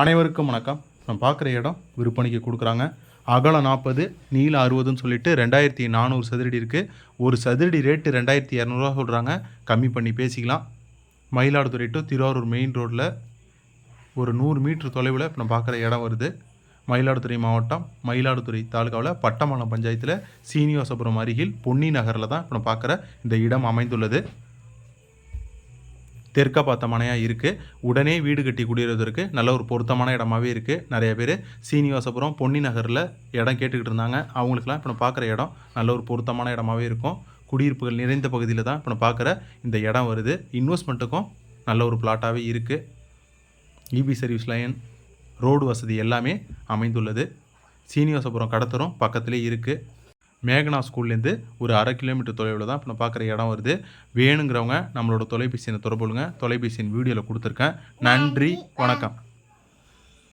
அனைவருக்கும் வணக்கம். நம்ம பார்க்குற இடம் விற்பனைக்கு கொடுக்குறாங்க. அகலம் நாற்பது நீளம் அறுபதுன்னு சொல்லிட்டு ரெண்டாயிரத்தி நானூறு சதுரடி இருக்குது ஒரு சதுரடி ரேட்டு ரெண்டாயிரத்தி இரநூறுவா சொல்கிறாங்க கம்மி பண்ணி பேசிக்கலாம். மயிலாடுதுறை டு திருவாரூர் மெயின் ரோட்டில் ஒரு நூறு மீட்ரு தொலைவில் இப்போ நம்ம பார்க்குற இடம் வருது. மயிலாடுதுறை மாவட்டம் மயிலாடுதுறை தாலுகாவில் பட்டமலம் பஞ்சாயத்தில் சீனிவாசபுரம் அருகில் பொன்னி நகரில் தான் இப்போ நம்ம பார்க்குற இந்த இடம் அமைந்துள்ளது. தெற்க பார்த்த மனையாக இருக்குது உடனே வீடு கட்டி குடியேறுவதற்கு நல்ல ஒரு பொருத்தமான இடமாவே இருக்குது நிறைய பேர் சீனிவாசபுரம் பொன்னி நகரில் இடம் கேட்டுக்கிட்டு இருந்தாங்க. அவங்களுக்குலாம் இப்போ நான் பார்க்குற இடம் நல்ல ஒரு பொருத்தமான இடமாவே இருக்கும். குடியிருப்புகள் நிறைந்த பகுதியில் தான் இப்போ நான் பார்க்குற இந்த இடம் வருது. இன்வெஸ்ட்மெண்ட்டுக்கும் நல்ல ஒரு பிளாட்டாகவே இருக்குது இபி சர்வீஸ் லைன் ரோடு வசதி எல்லாமே அமைந்துள்ளது. சீனிவாசபுரம் கடத்தரும் பக்கத்திலே இருக்குது மேகனா ஸ்கூல்லேருந்து ஒரு அரை கிலோமீட்டர் தொலைவில் தான் இப்போ நான் பார்க்குற இடம் வருது. வேணுங்கிறவங்க நம்மளோட தொலைபேசி எண்ணை தொலைபேசியின் வீடியோவில் கொடுத்துருக்கேன். நன்றி. வணக்கம்.